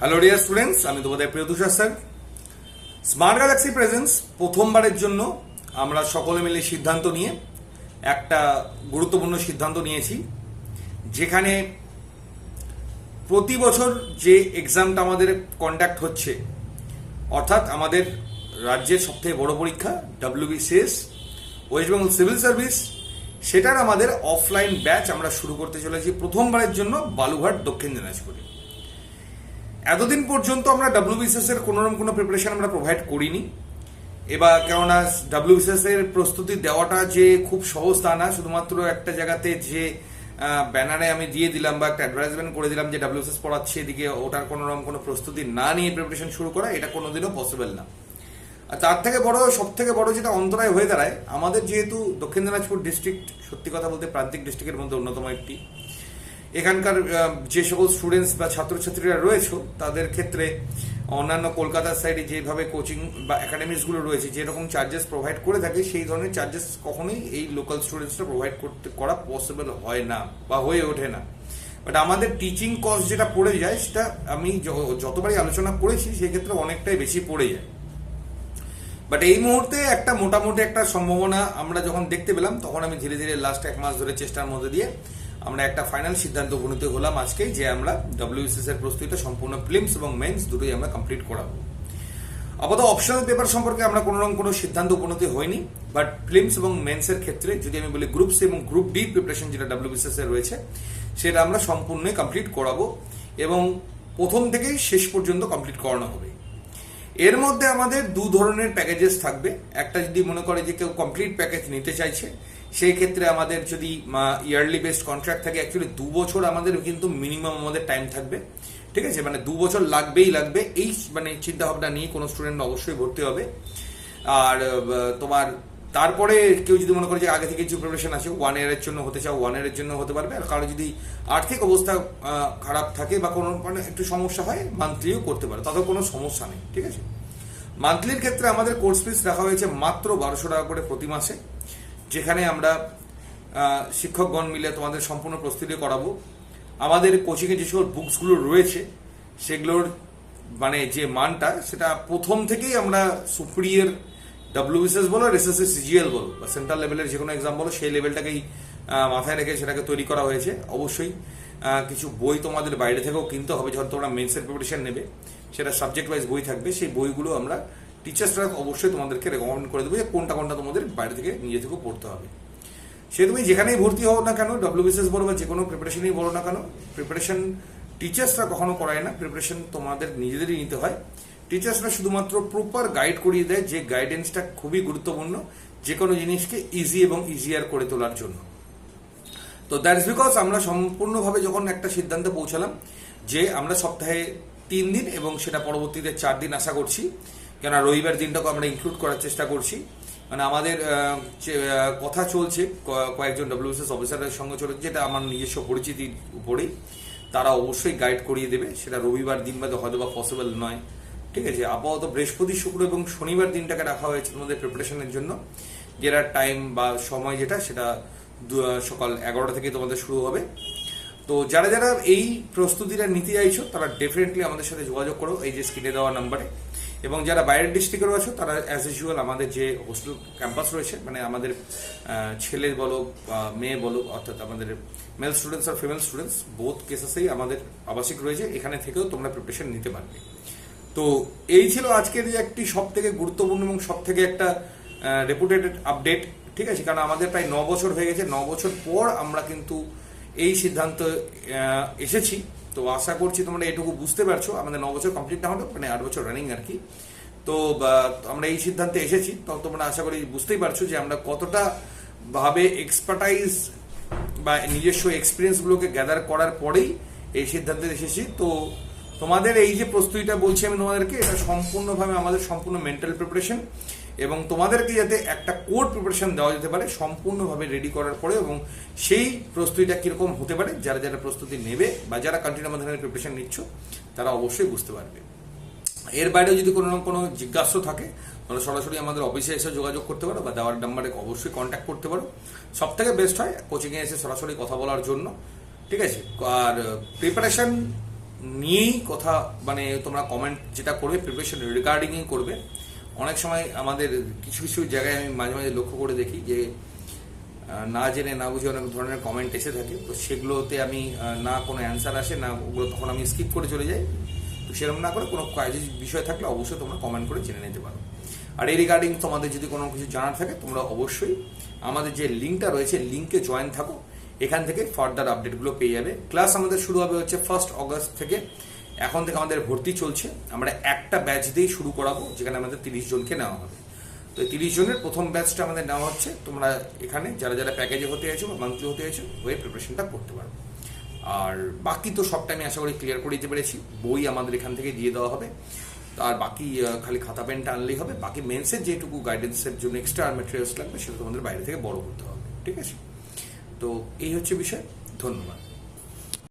Hello dear students আমি তোমাদের প্রিয় Tushar sir. Smart galaxy presence প্রথমবারের জন্য আমরা সকলে মিলে সিদ্ধান্ত নিয়ে একটা গুরুত্বপূর্ণ সিদ্ধান্ত নিয়েছি, যেখানে প্রতি বছর যে এক্সামটা আমাদের কন্ডাক্ট হচ্ছে, অর্থাৎ আমাদের রাজ্যের সবথেকে বড় পরীক্ষা WBCS West Bengal civil service সেটার আমাদের অফলাইন ব্যাচ আমরা শুরু করতে চলেছি প্রথমবারের জন্য বালুঘাট দক্ষিণ দিনাজপুরে। এতদিন পর্যন্ত আমরা ডাব্লিউবিসিএস এর কোনো রকম কোনো প্রিপারেশন আমরা প্রোভাইড করিনি। এবার কেননা ডাব্লিউবিসিএস এর প্রস্তুতি দেওয়াটা যে খুব সহজ তা না, শুধুমাত্র একটা জায়গাতে যে ব্যানারে আমি দিয়ে দিলাম বা একটা অ্যাডভার্টাইজমেন্ট করে দিলাম যে ডাব্লিউবিসিএস পড়াচ্ছি এদিকে, ওটার কোনো রকম কোনো প্রস্তুতি না নিয়ে প্রিপারেশন শুরু করা এটা কোনোদিনও পসিবল না। আর তার থেকে বড় সব থেকে বড় যেটা অন্তরায় হয়ে দাঁড়ায়, আমাদের যেহেতু দক্ষিণ দিনাজপুর ডিস্ট্রিক্ট সত্যি কথা বলতে প্রান্তিক ডিস্ট্রিক্টের মধ্যে অন্যতম একটি এখানকার যে সকল স্টুডেন্টস বা ছাত্রছাত্রীরা রয়েছে, তাদের ক্ষেত্রে অন্যান্য কলকাতার সাইডে যেভাবে কোচিং বা একাডেমিক্সগুলো রয়েছে, যেরকম চার্জেস প্রোভাইড করে থাকে, সেই ধরনের চার্জেস কখনোই এই লোকাল স্টুডেন্টসরা প্রোভাইড করতে, করা পসিবল হয় না বা হয়ে ওঠে না। বাট আমাদের টিচিং কস্ট যেটা পড়ে যায়, সেটা আমি যতবারই আলোচনা করেছি, সেক্ষেত্রে অনেকটাই বেশি পড়ে যায়। বাট এই মুহূর্তে একটা মোটামুটি একটা সম্ভাবনা আমরা যখন দেখতে পেলাম, তখন আমি ধীরে ধীরে লাস্ট এক মাস ধরে চেষ্টার মধ্যে দিয়ে আমরা একটা ফাইনাল সিদ্ধান্ত উপনীত হলাম আজকে যে আমরা ডব্লিউসিএস এর প্রস্তুতিটা সম্পূর্ণ ফিল্মস এবং মেন্স দুটোই আমরা কমপ্লিট করাবো। আপাতত অপশনাল পেপার সম্পর্কে আমরা কোনো রকম কোনো সিদ্ধান্ত উপনীত হয়নি বাট ফিল্মস এবং মেন্সের ক্ষেত্রে যদি আমি বলি গ্রুপ সি এবং গ্রুপ ডি প্রিপারেশন যেটা ডাব্লিউবিসিএস এর রয়েছে, সেটা আমরা সম্পূর্ণই কমপ্লিট করাবো এবং প্রথম থেকেই শেষ পর্যন্ত কমপ্লিট করানো হবে। এর মধ্যে আমাদের দু ধরনের প্যাকেজেস থাকবে। একটা যদি মনে করে যে কেউ কমপ্লিট প্যাকেজ নিতে চাইছে, সেই ক্ষেত্রে আমাদের যদি ইয়ারলি বেসড কন্ট্রাক্ট থাকে অ্যাকচুয়ালি দু বছর আমাদের কিন্তু মিনিমাম আমাদের টাইম থাকবে। ঠিক আছে? মানে দু বছর লাগবেই লাগবে। এই মানে চিন্তাভাবনা নিয়ে কোনো স্টুডেন্ট অবশ্যই ভর্তি হবে। আর তোমার তারপরে কেউ যদি মনে করে যে আগে থেকে কিছু প্রিপারেশন আছে ওয়ান ইয়ারের জন্য হতে চাও ওয়ান ইয়ারের জন্য হতে পারবে। আর কারও যদি আর্থিক অবস্থা খারাপ থাকে বা কোনো মানে একটু সমস্যা হয় মান্থলিও করতে পারে। তাতেও কোনো সমস্যা নেই, ঠিক আছে? মান্থলির ক্ষেত্রে আমাদের কোর্স ফিস রাখা হয়েছে মাত্র বারোশো টাকা করে প্রতি মাসে, যেখানে আমরা শিক্ষকগণ মিলে তোমাদের সম্পূর্ণ প্রস্তুতি করাবো। আমাদের কোচিংয়ে যে সকল বুকসগুলো রয়েছে, সেগুলোর মানে যে মানটা, সেটা প্রথম থেকেই আমরা সুপ্রিয়ার ডাব্লিউবিসিএস বলো আর এসএসসি সিজিএল বলো, বা সেন্ট্রাল লেভেলের যে কোনো এক্সাম বলো, সেই লেভেলটাকেই মাথায় রেখে সেটাকে তৈরি করা হয়েছে। অবশ্যই কিছু বই তোমাদের বাইরে থেকেও কিনতে হবে, যখন তোমরা মেন্সের প্রিপারেশন নেবে, সেটা সাবজেক্ট ওয়াইজ বই থাকবে, সেই বইগুলো আমরা টিচার্সরা অবশ্যই তোমাদেরকে রেকমেন্ড করে দেবো যে কোনটা কোনটা তোমাদের বাইরে থেকে নিজে থেকেও পড়তে হবে। সে তুমি যেখানেই ভর্তি হও না কেন ডব্লিউবিসিএস বলো বা যে কোনো প্রিপারেশনই বলো না কেন প্রিপারেশন টিচার্সরা কখনো করায় না প্রিপারেশন তোমাদের নিজেদেরই নিতে হয়। টিচার্সরা শুধুমাত্র প্রপার গাইড করিয়ে দেয় যে গাইডেন্সটা খুবই গুরুত্বপূর্ণ যে কোনো জিনিসকে ইজি এবং ইজিয়ার করে তোলার জন্য। তো দ্যাটস বিকজ আমরা সম্পূর্ণভাবে যখন একটা সিদ্ধান্তে পৌঁছালাম যে আমরা সপ্তাহে তিন দিন এবং সেটা পরবর্তীতে চার দিন আশা করছি কেন রবিবার দিনটাকে আমরা ইনক্লুড করার চেষ্টা করছি। মানে আমাদের কথা চলছে কয়েকজন ডব্লিউএসএস অফিসারের সঙ্গে চলেছে যেটা আমার নিজস্ব পরিচিতির উপরেই, তারা অবশ্যই গাইড করিয়ে দেবে। সেটা রবিবার দিন বাদে হয়তো বা পসিবল নয়। ঠিক আছে আপাতত বৃহস্পতি, শুক্র এবং শনিবার দিনটাকে রাখা হয়েছে তোমাদের প্রিপারেশনের জন্য। যেটা টাইম বা সময় যেটা, সেটা সকাল এগারোটা থেকে তোমাদের শুরু হবে। তো যারা যারা এই প্রস্তুতিটা নিতে চাইছো, তারা ডেফিনেটলি আমাদের সাথে যোগাযোগ করো এই যে স্ক্রিনে দেওয়া নাম্বারে এবং যারা বাইরের ডিস্ট্রিক্টেরও আছো, তারা অ্যাজ ইউজুয়াল আমাদের যে হোস্টেল ক্যাম্পাস রয়েছে মানে আমাদের ছেলে বলো বা মেয়ে বলো, অর্থাৎ আমাদের মেল স্টুডেন্টস আর ফিমেল স্টুডেন্টস বোথ কেসেসেই আমাদের আবাসিক রয়েছে। এখানে থেকেও তোমরা প্রিপারেশন নিতে পারবে। তো এই ছিল আজকের যে একটি সব থেকে গুরুত্বপূর্ণ এবং সব থেকে একটা রেপুটেটেড আপডেট ঠিক আছে? কারণ আমাদের প্রায় ন বছর হয়ে গেছে, ন বছর পর আমরা কিন্তু এই সিদ্ধান্ত এসেছি। তো আশা করছি তোমরা এটুকু বুঝতে পারছ, আমাদের ন বছর কমপ্লিট না হলো মানে আট বছর রানিং আর কি। তো আমরা এই সিদ্ধান্তে এসেছি। তো তোমরা আশা করি বুঝতেই পারছ যে আমরা কতটা ভাবে এক্সপার্টাইজ বা নিজস্ব এক্সপিরিয়েন্সগুলোকে গ্যাদার করার পরেই এই সিদ্ধান্তে এসেছি। তো তোমাদের এই যে প্রস্তুতিটা বলছি আমি তোমাদেরকে, এটা সম্পূর্ণভাবে আমাদের সম্পূর্ণ মেন্টাল প্রিপারেশন এবং তোমাদেরকে যাতে একটা কোর প্রিপারেশন দেওয়া যেতে পারে, সম্পূর্ণভাবে রেডি করার পরে এবং সেই প্রস্তুতিটা কীরকম হতে পারে, যারা যারা প্রস্তুতি নেবে বা যারা কন্টিনিউ ধরনের প্রিপারেশন নিচ্ছ, তারা অবশ্যই বুঝতে পারবে। এর বাইরেও যদি কোনো রকম কোনো জিজ্ঞাসা থাকে তাহলে সরাসরি আমাদের অফিসে এসে যোগাযোগ করতে পারো বা দেওয়ার নাম্বারে অবশ্যই কন্ট্যাক্ট করতে পারো। সব থেকে বেস্ট হয় কোচিংয়ে এসে সরাসরি কথা বলার জন্য, ঠিক আছে? আর প্রিপারেশন নিয়েই কথা মানে তোমরা কমেন্ট যেটা করবে প্রিপারেশন রিগার্ডিংই করবে। অনেক সময় আমাদের কিছু কিছু জায়গায় আমি মাঝে মাঝে লক্ষ্য করে দেখি যে না জেনে, না বুঝে অনেক ধরনের কমেন্ট এসে থাকে। তো সেগুলোতে আমি না কোনো অ্যান্সার আসে, না ওগুলো তখন আমি স্কিপ করে চলে যাই। তো সেরকম না করে কোনো কাজের বিষয় থাকলে অবশ্যই তোমরা কমেন্ট করে জেনে নিতে পারো। আর এই রিগার্ডিং তোমাদের যদি কোনো কিছু জানার থাকে, তোমরা অবশ্যই আমাদের যে লিঙ্কটা রয়েছে লিঙ্কে জয়েন থাকো। এখান থেকে ফার্দার আপডেটগুলো পেয়ে যাবে। ক্লাস আমাদের শুরু হবে হচ্ছে ফার্স্ট অগস্ট থেকে। এখন থেকে আমাদের ভর্তি চলছে। আমরা একটা ব্যাচ দিয়েই শুরু করাবো, যেখানে আমাদের তিরিশ জনকে নেওয়া হবে। তো তিরিশ জনের প্রথম ব্যাচটা আমাদের নেওয়া হচ্ছে। তোমরা এখানে যারা যারা প্যাকেজে হতে আছো বা মান্থলি হতে আছো হয়ে প্রিপারেশনটা করতে পারো। আর বাকি তো সবটা আমি আশা করি ক্লিয়ার করে দিতে পেরেছি। বই আমাদের এখান থেকে দিয়ে দেওয়া হবে। আর বাকি খালি খাতা পেনটা আনলেই হবে। বাকি মেন্সের যেটুকু গাইডেন্সের জন্য এক্সট্রা মেটেরিয়ালস লাগবে, সেটা তোমাদের বাইরে থেকে বড় করতে হবে। ঠিক আছে? তো এই হচ্ছে বিষয়। ধন্যবাদ।